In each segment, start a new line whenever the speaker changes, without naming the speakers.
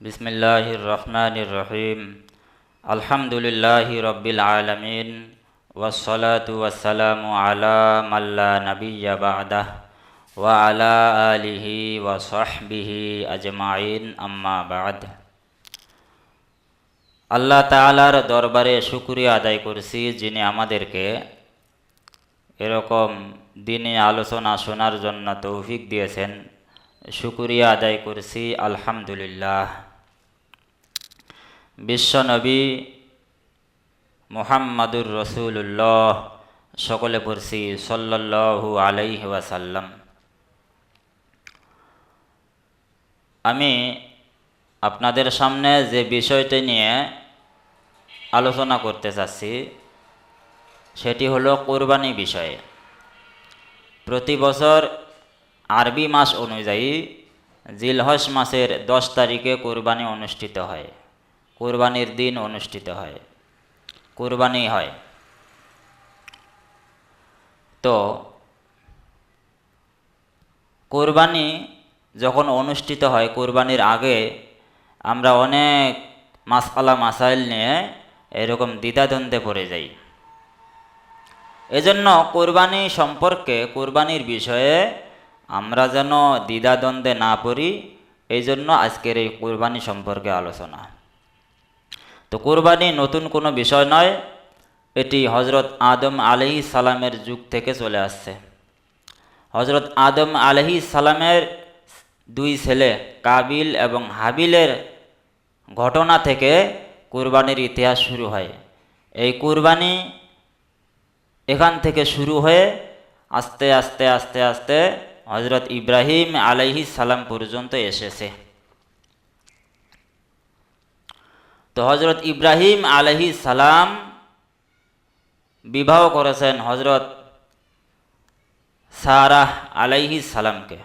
বিসমিল্লাহির রহমানির রহিম। আলহামদুলিল্লাহি রব্বিল আলমিন। ওয়াসলাতু ওয়াসালামু আলা মাল্লা নবিয়া বাদাহ ওয়া আলা আলিহি ওয়া সাহবিহি আজমাইন। আম্মাবাদ আল্লাহ তালার দরবারে শুক্রিয়া আদায় করছি যিনি আমাদেরকে এরকম দিনে আলোচনা শোনার জন্য তৌফিক দিয়েছেন। শুকুরিয়া আদায় করছি, আলহামদুলিল্লাহ। বিশ্বনবী মুহাম্মাদুর রসুল্লাহ সকলে পড়ছি সল্লাল্লাহু আলাইহি ওয়াসাল্লাম। আমি আপনাদের সামনে যে বিষয়টি নিয়ে আলোচনা করতে চাচ্ছি, সেটি হলো কোরবানি বিষয়ে। প্রতি বছর আরবি মাস অনুযায়ী জিলহস মাসের দশ তারিখে কোরবানি অনুষ্ঠিত হয়। কোরবানির দিন অনুষ্ঠিত হয়। কোরবানি হয়। তো কোরবানি যখন অনুষ্ঠিত হয়, কোরবানির আগে আমরা অনেক মাসআলা, মাসাইল নিয়ে এরকম দ্বিধাদ্বন্দ্বে পড়ে যাই। এজন্য কোরবানি সম্পর্কে, কোরবানির বিষয়ে আমরা যেন দ্বিধাদ্বন্দ্বে না পড়ি এই জন্য আজকের এই কোরবানি সম্পর্কে আলোচনা। তো কোরবানি নতুন কোনো বিষয় নয়, এটি হজরত আদম আলহি সালামের যুগ থেকে চলে আসছে। হজরত আদম আলহি সালামের দুই ছেলে কাবিল এবং হাবিলের ঘটনা থেকে কোরবানির ইতিহাস শুরু হয়। এই কুরবানি এখান থেকে শুরু হয়ে আস্তে আস্তে আস্তে আস্তে হজরত ইব্রাহিম আলাইহি সালাম পর্যন্ত এসেছে। তো হজরত ইব্রাহিম আলহি সালাম বিবাহ করেছেন হজরত সারাহ আলাইহি সালামকে।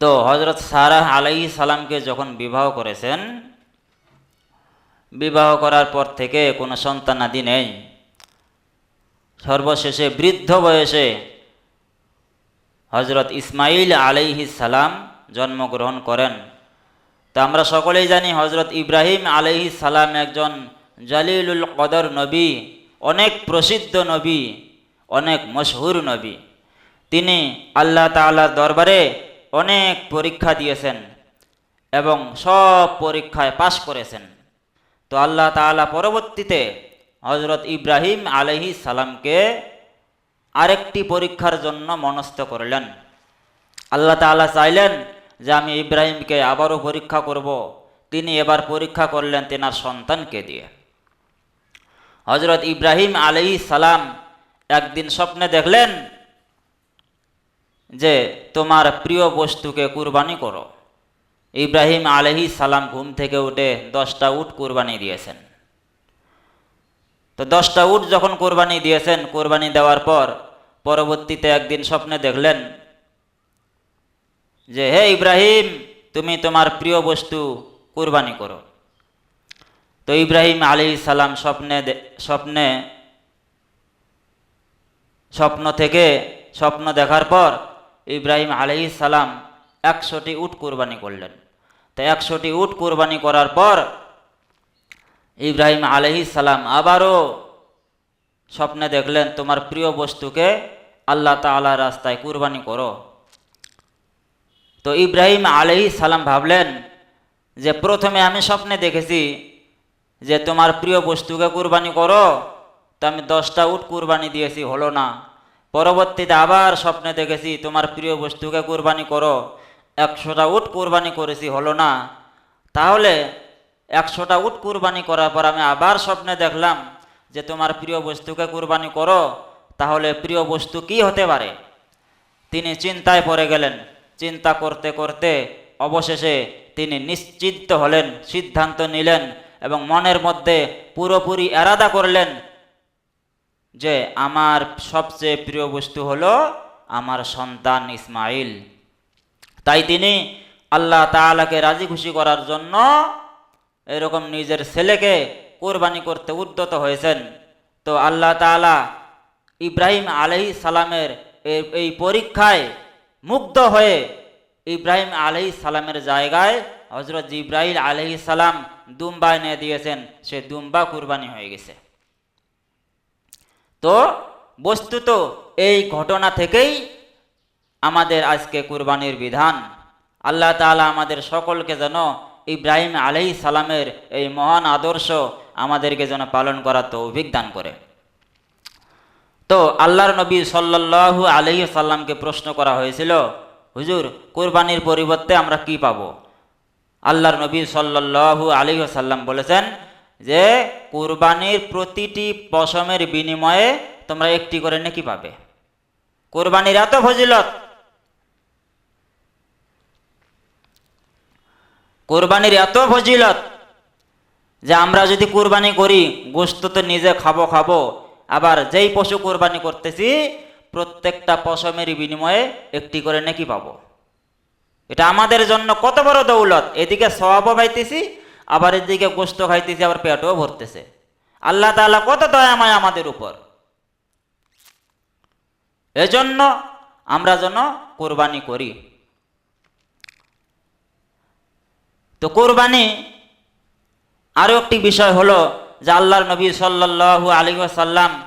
তো হজরত সারাহ আলাইহি সালামকে যখন বিবাহ করেছেন, বিবাহ করার পর থেকে কোনো সন্তানাদি নেই। সর্বশেষে বৃদ্ধ বয়সে হজরত ইসমাইল আলাইহি সালাম জন্মগ্রহণ করেন। তো আমরা সকলেই জানি হজরত ইব্রাহিম আলাইহি সালাম একজন জালিলুল কদর নবী, অনেক প্রসিদ্ধ নবী, অনেক মশহুর নবী। তিনি আল্লাহ তাআলার দরবারে অনেক পরীক্ষা দিয়েছেন এবং সব পরীক্ষায় পাশ করেছেন। তো আল্লাহ তাআলা পরবর্তীতে হজরত ইব্রাহিম আলহি সালামকে আরেকটি পরীক্ষার জন্য মনস্থ করলেন। আল্লাহ তাআলা চাইলেন যে আমি ইব্রাহিমকে আবারও পরীক্ষা করব। তিনি এবার পরীক্ষা করলেন তেনার সন্তানকে দিয়ে। হজরত ইব্রাহিম আলহি সালাম একদিন স্বপ্নে দেখলেন যে তোমার প্রিয় বস্তুকে কুরবানি করো। ইব্রাহিম আলহি সালাম ঘুম থেকে উঠে দশটা উট কোরবানি দিয়েছেন। তো দশটা উট যখন কোরবানি দিয়েছেন, কোরবানি দেওয়ার পর পরবর্তীতে একদিন স্বপ্নে দেখলেন যে, হে ইব্রাহিম, তুমি তোমার প্রিয় বস্তু কোরবানি করো। তো ইব্রাহিম আলী সালাম স্বপ্নে স্বপ্নে, স্বপ্ন থেকে স্বপ্ন দেখার পর ইব্রাহিম আলী সালাম একশোটি উট কোরবানি করলেন। তো একশোটি উট কোরবানি করার পর ইব্রাহিম আলহি সালাম আবারও স্বপ্নে দেখলেন, তোমার প্রিয় বস্তুকে আল্লাহ তালা রাস্তায় কুরবানি করো। তো ইব্রাহিম আলহি সালাম ভাবলেন যে প্রথমে আমি স্বপ্নে দেখেছি যে তোমার প্রিয় বস্তুকে কুরবানি করো, তো আমি দশটা উট কুরবানি দিয়েছি, হলো না। পরবর্তীতে আবার স্বপ্নে দেখেছি তোমার প্রিয় বস্তুকে কুরবানি করো, একশোটা উট কুরবানি করেছি, হলো না। তাহলে একশোটা উট কুরবানি করার পর আমি আবার স্বপ্নে দেখলাম যে তোমার প্রিয় বস্তুকে কুরবানি করো, তাহলে প্রিয় বস্তু কি হতে পারে? তিনি চিন্তায় পড়ে গেলেন। চিন্তা করতে করতে অবশেষে তিনি নিশ্চিন্ত হলেন, সিদ্ধান্ত নিলেন এবং মনের মধ্যে পুরোপুরি এরাদা করলেন যে আমার সবচেয়ে প্রিয় বস্তু হলো আমার সন্তান ইসমাইল। তাই তিনি আল্লাহ তাআলাকে রাজি খুশি করার জন্য এরকম নিজের ছেলেকে কোরবানি করতে উদ্যত হয়েছেন। তো আল্লাহ তাআলা ইব্রাহিম আলহি সালামের এই পরীক্ষায় মুগ্ধ হয়ে ইব্রাহিম আলহি সালামের জায়গায় হজরত ইব্রাহিম আলহি সালাম দুম্বা এনে দিয়েছেন। সে দুম্বা কুরবানি হয়ে গেছে। তো বস্তুত এই ঘটনা থেকেই আমাদের আজকে কুরবানির বিধান। আল্লাহ তাআলা আমাদের সকলকে যেন ইব্রাহিম আলহি সালামের এই মহান আদর্শ আমাদেরকে যেন পালন করার তৌফিক দান করে। তো আল্লাহর নবী সাল্লাল্লাহু আলহি সাল্লামকে প্রশ্ন করা হয়েছিল, হুজুর, কোরবানির পরিবর্তে আমরা কি পাব? আল্লাহর নবী সাল্লাল্লাহু আলহি সাল্লাম বলেছেন যে, কোরবানির প্রতিটি পশমের বিনিময়ে তোমরা একটি করে নেকি পাবে। কোরবানির এত ফজিলত! কোরবানির এত ফজিলত যে আমরা যদি কোরবানি করি গোস্ত তো নিজে খাব খাব আবার যেই পশু কোরবানি করতেছি, প্রত্যেকটা পশমের বিনিময়ে একটি করে নাকি পাবো। এটা আমাদের জন্য কত বড় দৌলত। এদিকে সবাবও পাইতেছি আবার এদিকে গোস্ত খাইতেছি, আবার পেটও ভরতেছে। আল্লাহ তাআলা কত দয়াময় আমাদের উপর। এজন্য আমরা যেন কোরবানি করি। তো কোরবানি আরও একটি বিষয় হলো যে আল্লাহর নবী সাল্লাল্লাহু আলী সাল্লাম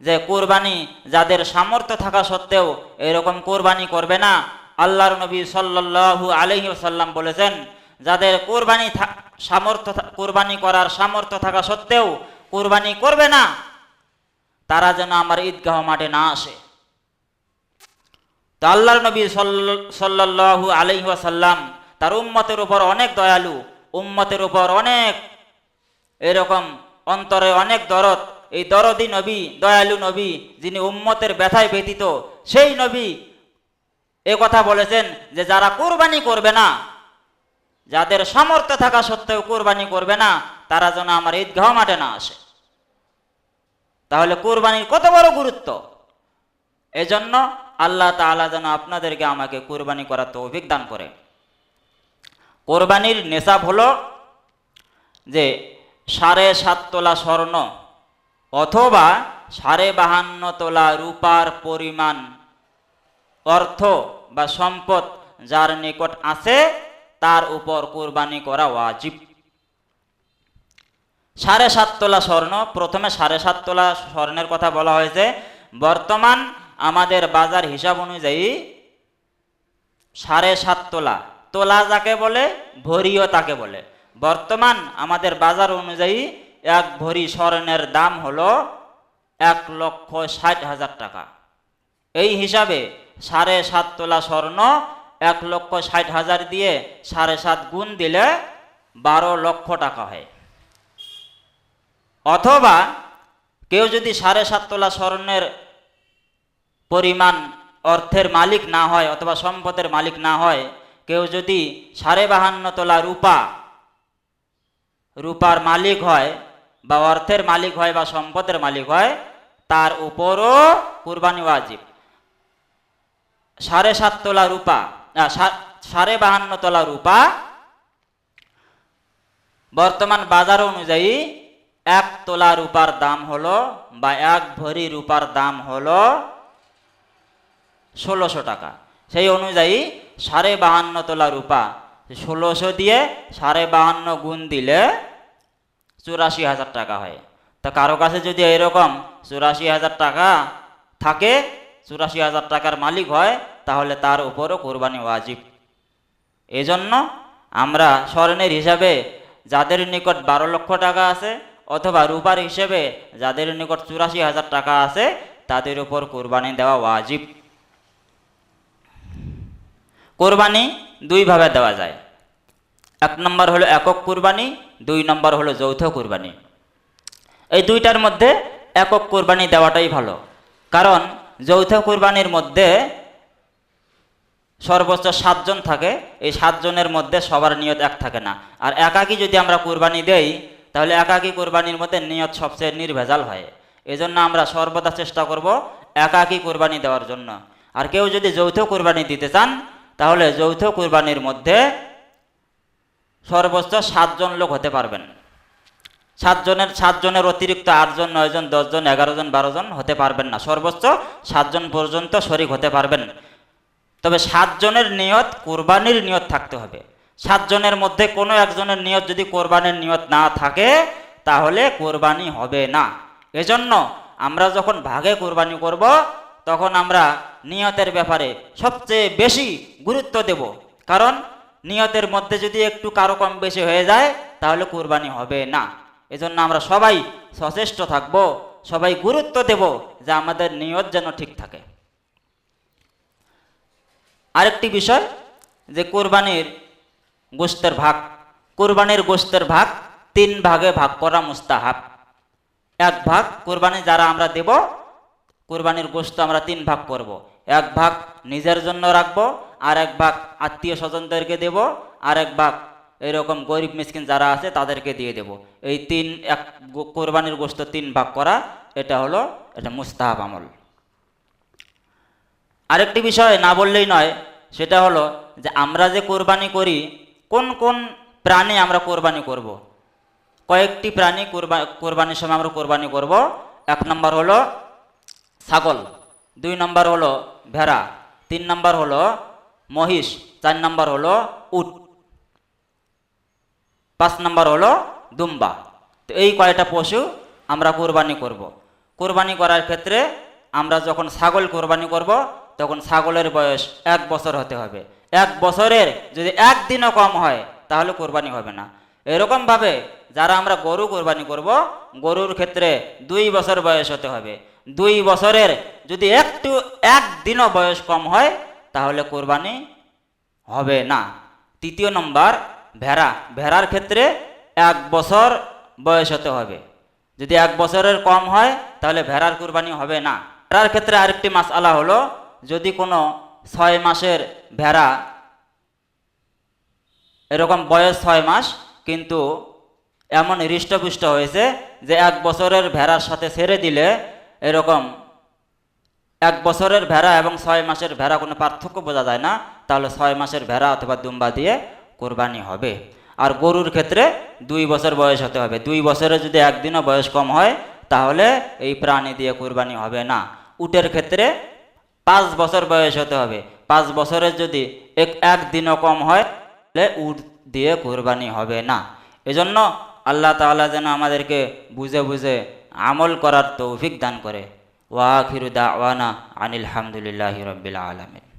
যে কোরবানি যাদের সামর্থ্য থাকা সত্ত্বেও এরকম কোরবানি করবে না, আল্লাহর নবী সাল্লাল্লাহু আলহি সাল্লাম বলেছেন, যাদের কোরবানি সামর্থ্য কোরবানি করার সামর্থ্য থাকা সত্ত্বেও কোরবানি করবে না, তারা যেন আমার ঈদগাহ মাঠে না আসে। তো আল্লাহর নবী সাল্ল- সাল্লাল্লাহু আলাইহি ওয়াসাল্লাম তার উম্মতের উপর অনেক দয়ালু, উম্মতের উপর অনেক এরকম অন্তরে অনেক দরদ। এই দরদি নবী, দয়ালু নবী, যিনি উম্মতের ব্যথায় ব্যতীত সেই নবী এ কথা বলেছেন যে, যারা কোরবানি করবে না, যাদের সামর্থ্য থাকা সত্ত্বেও কোরবানি করবে না, তারা যেন আমার ঈদগাহ মাঠে না আসে। তাহলে কোরবানির কত বড় গুরুত্ব? এজন্য আল্লাহ তাআলা যেন আপনাদেরকে আমাকে কোরবানি করার তৌফিক দান করে। কোরবানির নেশাব হলো যে সাড়ে সাত তোলা স্বর্ণ অথবা সাড়ে বাহান্ন তোলা রূপার পরিমাণ অর্থ বা সম্পদ যার নিকট আছে, তার উপর কোরবানি করা ওয়াজিব। সাড়ে সাত তোলা স্বর্ণ, প্রথমে সাড়ে সাত তোলা স্বর্ণের কথা বলা হয়েছে। বর্তমান আমাদের বাজার হিসাব অনুযায়ী সাড়ে সাত তোলা তোলা যাকে বলে ভরিও তাকে বলে। বর্তমান আমাদের বাজার অনুযায়ী এক ভরি স্বর্ণের দাম হলো এক লক্ষ ষাট হাজার টাকা। এই হিসাবে সাড়ে সাত তোলা স্বর্ণ এক লক্ষ ষাট হাজার দিয়ে সাড়ে সাত গুণ দিলে বারো লক্ষ টাকা হয়। অথবা কেউ যদি সাড়ে সাত তোলা স্বর্ণের পরিমাণ অর্থের মালিক না হয় অথবা সম্পদের মালিক না হয়, কেউ যদি সাড়ে বাহান্ন তোলা রূপা রূপার মালিক হয় বা অর্থের মালিক হয় বা সম্পদের মালিক হয়, তার উপরও কুরবানি ওয়াজিব। সাড়ে সাত তোলা রূপা সাড়ে বাহান্ন তোলা রূপা বর্তমান বাজার অনুযায়ী এক তোলা রূপার দাম হলো বা এক ভরি রূপার দাম হলো ষোলোশো টাকা। সেই অনুযায়ী সাড়ে বাহান্ন তোলা রূপা ষোলোশো দিয়ে সাড়ে বাহান্ন গুণ দিলে চুরাশি হাজার টাকা হয়। তা কারও কাছে যদি এরকম চুরাশি হাজার টাকা থাকে, চুরাশি হাজার টাকার মালিক হয়, তাহলে তার উপরও কোরবানি ওয়াজিব। এজন্য আমরা স্বর্ণের হিসাবে যাদের নিকট বারো লক্ষ টাকা আছে অথবা রূপার হিসেবে যাদের নিকট চুরাশি হাজার টাকা আছে, তাদের উপর কোরবানি দেওয়া ওয়াজিব। কোরবানি দুইভাবে দেওয়া যায়। এক নম্বর হলো একক কোরবানি, দুই নম্বর হলো যৌথ কোরবানি। এই দুইটার মধ্যে একক কোরবানি দেওয়াটাই ভালো। কারণ যৌথ কোরবানির মধ্যে সর্বোচ্চ সাতজন থাকে, এই সাতজনের মধ্যে সবার নিয়ত এক থাকে না। আর একাকি যদি আমরা কোরবানি দেই, তাহলে একাকি কোরবানির মধ্যে নিয়ত সবচেয়ে নির্ভেজাল হয়। এজন্য আমরা সর্বদা চেষ্টা করব একাকি কোরবানি দেওয়ার জন্য। আর কেউ যদি যৌথ কোরবানি দিতে চান তাহলে যৌথ কোরবানির মধ্যে সর্বোচ্চ সাতজন লোক হতে পারবেন। সাতজনের সাতজনের অতিরিক্ত আটজন, নয়জন, দশজন এগারো জন বারো জন হতে পারবেন না। সর্বোচ্চ সাতজন পর্যন্ত শরিক হতে পারবেন। তবে সাতজনের নিয়ত কোরবানির নিয়ত থাকতে হবে। সাতজনের মধ্যে কোনো একজনের নিয়ত যদি কোরবানির নিয়ত না থাকে, তাহলে কোরবানি হবে না। এজন্য আমরা যখন ভাগে কোরবানি করব, তখন আমরা নিয়তের ব্যাপারে সবচেয়ে বেশি গুরুত্ব দেব। কারণ নিয়তের মধ্যে যদি একটু কারও কম বেশি হয়ে যায়, তাহলে কোরবানি হবে না। এজন্য আমরা সবাই সচেষ্ট থাকব, সবাই গুরুত্ব দেব যে আমাদের নিয়ত যেন ঠিক থাকে। আরেকটি বিষয় যে কোরবানির গোস্তের ভাগ, কোরবানির গোস্তের ভাগ তিন ভাগে ভাগ করা মুস্তাহাব। এক ভাগ কোরবানি যারা আমরা দেব কোরবানির গোস্ত আমরা তিন ভাগ করব। এক ভাগ নিজের জন্য রাখব, আর এক ভাগ আত্মীয় স্বজনদেরকে দেব, আর এক ভাগ এরকম গরিব মিসকিন যারা আছে তাদেরকে দিয়ে দেব এই তিন, এক কোরবানির গোস্ত তিন ভাগ করা, এটা হলো, এটা মুস্তাহাব আমল আরেকটি বিষয় না বললেই নয়, সেটা হলো যে আমরা যে কোরবানি করি, কোন কোন প্রাণী আমরা কোরবানি করব। কয়েকটি প্রাণী কোরবা কোরবানির সময় আমরা কোরবানি করব এক নম্বর হলো ছাগল। দুই নম্বর হলো ভেড়া। তিন নম্বর হলো মহিষ। চার নম্বর হলো উট। পাঁচ নম্বর হলো দুম্বা। তো এই কয়টা পশু আমরা কোরবানি করব। কোরবানি করার ক্ষেত্রে আমরা যখন ছাগল কোরবানি করব, তখন ছাগলের বয়স এক বছর হতে হবে। এক বছরের যদি একদিনও কম হয়, তাহলে কোরবানি হবে না। এরকমভাবে যারা আমরা গরু কোরবানি করব, গরুর ক্ষেত্রে দুই বছর বয়স হতে হবে। দুই বছরের যদি একটু একদিনও বয়স কম হয়, তাহলে কোরবানি হবে না। তৃতীয় নম্বর, ভেড়া। ভেড়ার ক্ষেত্রে এক বছর বয়স হতে হবে। যদি এক বছরের কম হয়, তাহলে ভেড়ার কুরবানি হবে না। ভেড়ার ক্ষেত্রে আরেকটি মাস আলা হলো, যদি কোনো ছয় মাসের ভেড়া এরকম বয়স ছয় মাস, কিন্তু এমন হৃষ্টপুষ্ট হয়েছে যে এক বছরের ভেড়ার সাথে ছেড়ে দিলে এরকম এক বছরের ভেড়া এবং ছয় মাসের ভেড়া কোনো পার্থক্য বোঝা যায় না, তাহলে ছয় মাসের ভেড়া অথবা দুম্বা দিয়ে কোরবানি হবে। আর গরুর ক্ষেত্রে দুই বছর বয়স হতে হবে। দুই বছরে যদি একদিনও বয়স কম হয়, তাহলে এই প্রাণী দিয়ে কোরবানি হবে না। উটের ক্ষেত্রে পাঁচ বছর বয়স হতে হবে। পাঁচ বছরের যদি এক, একদিনও কম হয়, তাহলে উট দিয়ে কোরবানি হবে না। এজন্য আল্লাহ তাআলা যেন আমাদেরকে বুঝে বুঝে আমল করার তৌফিক দান করে। ওয়াখিরুদা দাওয়ানা আনিল হামদুলিল্লাহি আলমিন আলামিন।